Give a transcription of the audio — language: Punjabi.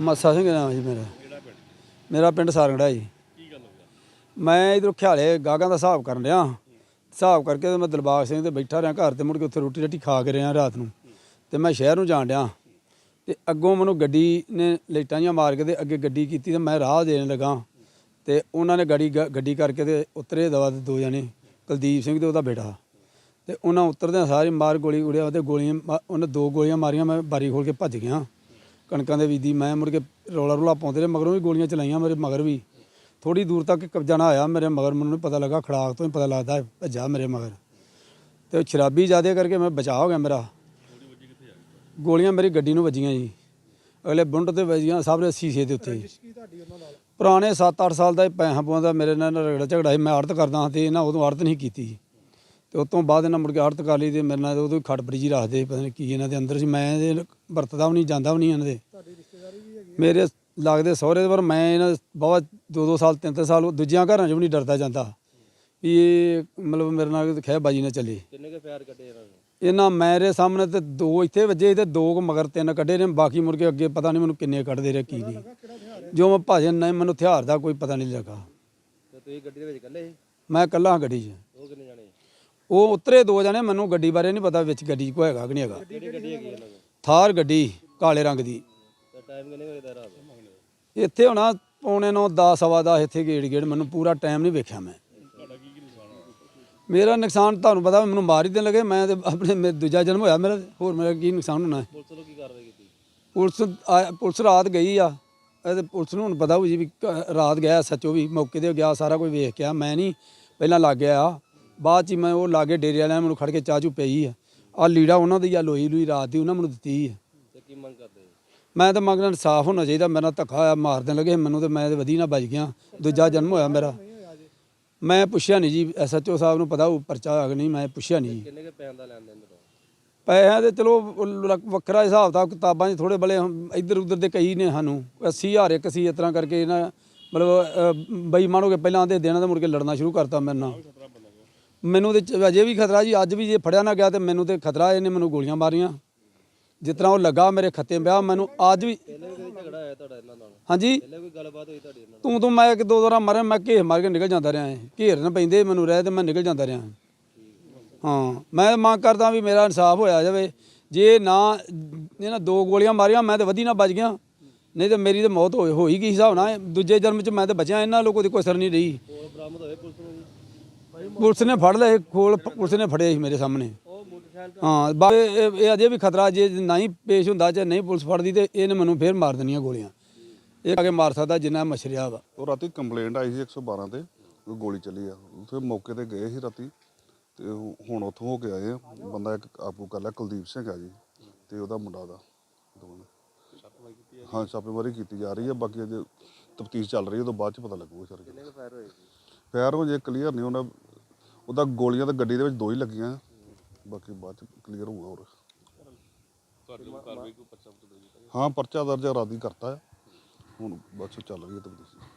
ਮੱਸਾ ਸਿੰਘ ਨਾਮ ਜੀ ਮੇਰਾ। ਕਿਹੜਾ ਪਿੰਡ ਮੇਰਾ ਪਿੰਡ ਸਾਰੰਗੜਾ ਜੀ। ਕੀ ਗੱਲ ਹੋ ਗਿਆ ਮੈਂ ਇਧਰੋਂ ਖਿਆਲੇ ਗਾਗਾਂ ਦਾ ਹਿਸਾਬ ਕਰਨ ਰਿਹਾ ਹਿਸਾਬ ਕਰਕੇ ਮੈਂ ਦਿਲਬਾਗ ਸਿੰਘ ਤੇ ਬੈਠਾ ਰਿਹਾ ਘਰ ਤੇ ਮੁੜ ਕੇ ਉੱਥੇ ਰੋਟੀ ਰੱਟੀ ਖਾ ਕੇ ਰਿਹਾ ਰਾਤ ਨੂੰ। ਤੇ ਮੈਂ ਸ਼ਹਿਰ ਨੂੰ ਜਾਣ ਡਿਆ। ਤੇ ਅੱਗੋਂ ਮੈਨੂੰ ਗੱਡੀ ਨੇ ਲਾਈਟਾਂ ਜਿਹੀਆਂ ਮਾਰ ਕੇ ਤੇ ਅੱਗੇ ਗੱਡੀ ਕੀਤੀ ਤੇ ਮੈਂ ਰਾਹ ਦੇਣ ਲੱਗਾ। ਤੇ ਉਹਨਾਂ ਨੇ ਗੱਡੀ ਗੱਡੀ ਕਰਕੇ ਤੇ ਉਤਰੇ ਦਵਾ ਦੇ ਦੋ ਜਣੇ, ਕੁਲਦੀਪ ਸਿੰਘ ਤੇ ਉਹਦਾ ਬੇਟਾ। ਤੇ ਉਹਨਾਂ ਉਤਰਦਿਆਂ ਸਾਰੇ ਮਾਰ ਗੋਲੀ ਉੜਿਆ ਤੇ ਗੋਲੀਆਂ ਮਾ- ਉਹਨੇ ਦੋ ਗੋਲੀਆਂ ਮਾਰੀਆਂ, ਮੈਂ ਬਾਰੀ ਖੋਲ ਕੇ ਭੱਜ ਗਿਆ। ਕਣਕਾਂ ਦੇ ਬੀਜੀ ਮੈਂ ਮੁੜ ਕੇ ਰੋਲਾ ਰੋਲਾ ਪਾਉਂਦੇ ਰਹੇ ਮਗਰੋਂ ਵੀ ਗੋਲੀਆਂ ਚਲਾਈਆਂ ਮੇਰੇ ਮਗਰ ਵੀ। ਥੋੜੀ ਦੂਰ ਤੱਕ ਕਬਜ਼ਾ ਨਾ ਆਇਆ ਮੇਰੇ ਮਗਰ ਮੈਨੂੰ ਨਹੀਂ ਪਤਾ ਲੱਗਾ ਖੜਾਕ ਤੋਂ ਹੀ ਪਤਾ ਲੱਗਦਾ ਹੈ, ਭੱਜਾ ਮੇਰੇ ਮਗਰ। ਤੇ ਸ਼ਰਾਬੀ ਜ਼ਿਆਦਾ ਕਰਕੇ ਮੈਂ ਬਚਾ ਹੋ ਗਿਆ ਮੇਰਾ। ਗੋਲੀਆਂ ਮੇਰੀ ਗੱਡੀ ਨੂੰ ਵੱਜੀਆਂ ਜੀ। ਅਗਲੇ ਬੁੰਡ ਤੇ ਵੱਜੀਆਂ ਸਾਹਮਣੇ ਸੀਸੇ ਦੇ ਉੱਤੇ ਪੁਰਾਣੇ 7-8 ਸਾਲ ਦਾ ਇਹ ਪੈਸਾ ਪਵਾਉਂਦਾ ਮੇਰੇ ਨਾਲ ਰਗੜਾ ਝਗੜਾ ਸੀ ਮੈਂ ਆੜਤ ਕਰਦਾ ਹਾਂ ਤੇ ਇਹਨਾਂ ਉਦੋਂ ਆੜਤ ਨਹੀਂ ਕੀਤੀ। ਤੇ ਉਸ ਤੋਂ ਬਾਅਦ ਇਹਨਾਂ ਮੁੜ ਕੇ ਆੜਤ ਕਰ ਲਈ ਤੇ ਮੇਰੇ ਨਾਲ ਉਦੋਂ ਖੜ ਬਰੀਜੀ ਰੱਖਦੇ ਪਤਾ ਨਹੀਂ ਕੀ ਇਹਨਾਂ ਦੇ ਅੰਦਰ ਸੀ। ਮੈਂ ਇਹਦੇ ਵਰਤਦਾ ਵੀ ਨਹੀਂ ਜਾਂਦਾ ਵੀ ਨਹੀਂ ਇਹਨਾਂ ਦੇ। ਮੇਰੇ ਲੱਗਦੇ ਸਹੁਰੇ ਦੇ ਪਰ ਮੈਂ ਇਹਨਾਂ ਬਹੁਤ ਦੋ ਦੋ ਸਾਲ ਤਿੰਨ ਤਿੰਨ ਸਾਲ ਦੂਜਿਆਂ ਘਰਾਂ 'ਚ ਵੀ ਨਹੀਂ ਡਰਦਾ ਜਾਂਦਾ। ਵੀ ਇਹ ਮਤਲਬ ਮੇਰੇ ਨਾਲ ਖਹਿ ਬਾਜੀ ਨਾ ਚੱਲੇ। ਕਿੰਨੇ ਕੇ ਪਿਆਰ ਕੱਢੇ ਇਹਨਾਂ ਨੇ? ਇਹਨਾਂ ਮੇਰੇ ਸਾਹਮਣੇ ਤੇ ਦੋ ਇੱਥੇ ਵੱਜੇ ਤੇ ਦੋ ਕੁ ਮਗਰ ਤਿੰਨ ਕੱਢੇ ਨੇ ਬਾਕੀ ਮੁੜ ਕੇ ਅੱਗੇ ਪਤਾ ਨਹੀਂ ਮੈਨੂੰ ਕਿੰਨੇ ਕੱਢਦੇ ਰਹੇ ਕੀ ਨਹੀਂ। ਜੋ ਮੈਂ ਭਾਜਨ ਨਹੀਂ ਮੈਨੂੰ ਹਥਿਆਰ ਦਾ ਕੋਈ ਪਤਾ ਨਹੀਂ ਲੱਗਾ। ਤੇ ਤੁਸੀਂ ਗੱਡੀ ਦੇ ਵਿੱਚ ਇਕੱਲੇ ਸੀ? ਮੈਂ ਇਕੱਲਾ ਹਾਂ ਗੱਡੀ 'ਚ। ਉਹ ਕਿੰਨੇ ਜਾਣੇ? ਉਹ ਉਤਰੇ ਦੋ ਜਣੇ, ਮੈਨੂੰ ਗੱਡੀ ਬਾਰੇ ਨਹੀਂ ਪਤਾ ਵਿੱਚ ਗੱਡੀ 'ਚ ਕੋਈ ਹੈਗਾ ਕਿ ਨਹੀਂ ਹੈਗਾ। ਥਾਰ ਗੱਡੀ, ਕਾਲੇ ਰੰਗ ਦੀ। ਇੱਥੇ ਹੋਣਾ ਪੌਣੇ 9 10 ਸਵਾ ਦਸ ਇੱਥੇ ਗੇੜ ਗੇੜ, ਮੈਨੂੰ ਪੂਰਾ ਟਾਈਮ ਨਹੀਂ ਵੇਖਿਆ ਮੈਂ। ਮੇਰਾ ਨੁਕਸਾਨ ਤੁਹਾਨੂੰ ਪਤਾ, ਮੈਨੂੰ ਮਾਰ ਹੀ ਦੇਣ ਲੱਗੇ, ਮੈਂ ਤੇ ਆਪਣੇ ਦੂਜਾ ਜਨਮ ਹੋਇਆ ਮੇਰਾ, ਹੋਰ ਮੇਰਾ ਕੀ ਨੁਕਸਾਨ ਹੋਣਾ ਪੁਲਿਸ ਵੱਲੋਂ ਕੀ ਕਾਰਵਾਈ ਕੀਤੀ? ਪੁਲਿਸ, ਆ- ਪੁਲਿਸ ਰਾਤ ਗਈ ਆ ਇਹਦੇ ਪੁਲਿਸ ਨੂੰ ਹੁਣ ਪਤਾ ਹੋਊ ਜੀ ਵੀ ਰਾਤ ਗਿਆ ਸੱਚੋ ਵੀ, ਮੌਕੇ ਤੇ ਗਿਆ, ਸਾਰਾ ਕੁਝ ਵੇਖ ਕੇ ਆ, ਮੈਂ ਨਹੀਂ, ਪਹਿਲਾਂ ਲੱਗ ਗਿਆ ਬਾਅਦ ਚ ਮੈਂ ਉਹ ਲਾਗੇ ਡੇਰੇ ਵਾਲਿਆਂ ਨੇ ਮੈਨੂੰ ਖੜ ਕੇ ਚਾਹ ਚੂ ਪਈ ਆ। ਆ ਲੀੜਾ ਉਹਨਾਂ ਦੀ ਆ ਲੋਈ ਲੂਈ ਰਾਤ ਦੀ ਉਹਨਾਂ ਮੈਨੂੰ ਦਿੱਤੀ ਆ। ਤੇ ਕੀ ਮੰਗ ਕਰਦੇ ਮੈਂ ਤਾਂ ਮੰਗਣਾ ਇਨਸਾਫ ਹੋਣਾ ਚਾਹੀਦਾ ਮੇਰਾ ਧੱਕਾ ਹੋਇਆ ਮਾਰ ਦੇਣ ਲੱਗੇ ਮੈਨੂੰ ਤੇ ਮੈਂ ਤੇ ਵਧੀ ਨਾ ਬਚ ਗਿਆ ਦੂਜਾ ਜਨਮ ਹੋਇਆ ਮੇਰਾ। ਮੈਂ ਪੁੱਛਿਆ ਨਹੀਂ ਜੀ ਐਸਐਚਓ ਸਾਹਿਬ ਨੂੰ ਪਤਾ ਉਹ ਪਰਚਾ ਹੋਇਆ ਕਿ ਨਹੀਂ ਮੈਂ ਪੁੱਛਿਆ ਨਹੀਂ ਕਿੰਨੇ ਕੇ ਪੈਣ ਦਾ ਲੈਣ ਦੇਣ ਦਾ ਪੈਸਿਆਂ ਦੇ ਚਲੋ ਵੱਖਰਾ ਹਿਸਾਬ ਤਾਂ ਕਿਤਾਬਾਂ 'ਚ ਥੋੜੇ ਬਲੇ ਇੱਧਰ ਉੱਧਰ ਦੇ ਕਈ ਨੇ ਸਾਨੂੰ 80000 ਇੱਕ ਸੀ ਇਸ ਤਰ੍ਹਾਂ ਕਰਕੇ ਇਹਨਾਂ ਮਤਲਬ ਬੇਈਮਾਨ ਹੋ ਕੇ ਪਹਿਲਾਂ ਆਂਦੇ ਦੇਣਾ ਤੇ ਮੁੜ ਕੇ ਲੜਨਾ ਸ਼ੁਰੂ ਕਰਤਾ ਮੇਰੇ ਨਾਲ। ਮੈਨੂੰ ਤੇ ਅਜੇ ਵੀ ਖਤਰਾ ਜੀ ਅੱਜ ਵੀ ਜੇ ਫੜਿਆ ਨਾ ਗਿਆ ਤੇ ਮੈਨੂੰ ਤੇ ਖਤਰਾ ਇਹਨੇ ਮੈਨੂੰ ਗੋਲੀਆਂ ਮਾਰੀਆਂ। ਜਿਸ ਤਰ੍ਹਾਂ ਉਹ ਲੱਗਾ ਮੇਰੇ ਖੱਤੇ ਪਿਆ ਮੈਨੂੰ ਅੱਜ ਵੀ ਹਾਂਜੀ। ਤੂੰ ਤੂੰ ਮੈਂ ਕਿ ਦੋ ਦੋ ਰਾਂ ਮਰਾਂ ਮੈਂ ਘੇਰ ਮਾਰ ਕੇ ਨਿਕਲ ਜਾਂਦਾ ਰਿਹਾ ਘੇਰ ਨਾ ਪੈਂਦੇ ਮੈਨੂੰ ਰਹਿ ਤੇ ਮੈਂ ਨਿਕਲ ਜਾਂਦਾ ਰਿਹਾ। ਹਾਂ ਮੈਂ ਮੰਗ ਕਰਦਾ ਵੀ ਮੇਰਾ ਇਨਸਾਫ ਹੋਇਆ ਜਾਵੇ। ਜੇ ਨਾ ਇਹਨਾਂ ਦੋ ਗੋਲੀਆਂ ਮਾਰੀਆਂ ਮੈਂ ਤੇ ਵਧੀ ਨਾ ਬਚ ਗਿਆ। ਨਹੀਂ ਤੇ ਮੇਰੀ ਤੇ ਮੌਤ ਹੋਈ ਹੋਈ ਗਈ ਹਿਸਾਬ ਨਾਲ? ਦੂਜੇ ਜਨਮ ਚ ਮੈਂ ਤੇ ਬਚਿਆ ਇਹਨਾਂ ਲੋਕੋ ਦੀ ਕੋਈ ਅਸਰ ਨਹੀਂ ਰਹੀ। ਪੁਲਿਸ ਨੇ ਫੜ ਲਏ, ਖੋਲ ਪੁਲਿਸ ਨੇ ਫੜੇ ਸੀ ਮੇਰੇ ਸਾਹਮਣੇ। ਹਾਂ, ਬਾ- ਇਹ, ਇਹ- ਇਹ ਅਜੇ ਵੀ ਖਤਰਾ, ਜੇ ਨਹੀਂ ਪੇਸ਼ ਹੁੰਦਾ ਜੇ ਨਹੀਂ ਪੁਲਿਸ ਫੜਦੀ ਤੇ ਇਹਨੇ ਮੈਨੂੰ ਫੇਰ ਮਾਰ ਦੇਣੀਆਂ ਗੋਲੀਆਂ। ਇਹ ਆ ਕੇ ਮਾਰ ਸਕਦਾ ਜਿੰਨਾ ਮਛਰਿਆ ਵਾ। ਉਹ ਰਾਤੀ ਕੰਪਲੇਂਟ ਆਈ ਸੀ 112 ਤੇ, ਕੋਈ ਗੋਲੀ ਚੱਲੀ ਆ। ਉੱਥੇ ਮੌਕੇ ਤੇ ਗਏ ਸੀ ਰਾਤੀ, ਤੇ ਉਹ ਹੁਣ ਉੱਥੋਂ ਹੋ ਕੇ ਆਏ ਆ। ਬੰਦਾ ਇੱਕ ਆਪੂ ਕਰ ਲਿਆ, ਕੁਲਦੀਪ ਸਿੰਘ ਆ ਜੀ, ਤੇ ਉਹਦਾ ਮੁੰਡਾ ਦਾ, ਦੋਵੇਂ। ਹਾਂ, ਛਾਪੇਮਾਰੀ ਕੀਤੀ ਜਾ ਰਹੀ ਹੈ ਬਾਕੀ ਅਜੇ ਤਫਤੀਸ਼ ਚੱਲ ਰਹੀ ਹੈ ਉਹ ਤੋਂ ਬਾਅਦ ਚ ਪਤਾ ਲੱਗੂਗਾ ਸਰ ਕਿੰਨੇ ਫਾਇਰ ਹੋਏ ਹੋ ਜੇ ਕਲੀਅਰ ਨਹੀਂ ਉਹਨਾਂ ਉਹਦਾ ਗੋਲੀਆਂ ਤਾਂ ਗੱਡੀ ਦੇ ਵਿੱਚ ਦੋ ਹੀ ਲੱਗੀਆਂ। ਬਾਕੀ ਬਾਅਦ ਚ ਕਲੀਅਰ ਹੋਊਗਾ ਹੋਰ। ਹਾਂ ਪਰਚਾ ਦਰਜ ਰਾਦੀ ਕਰਤਾ ਹੁਣ ਬਸ ਚੱਲ ਰਹੀ ਹੈ ਤਫਤੀਸ਼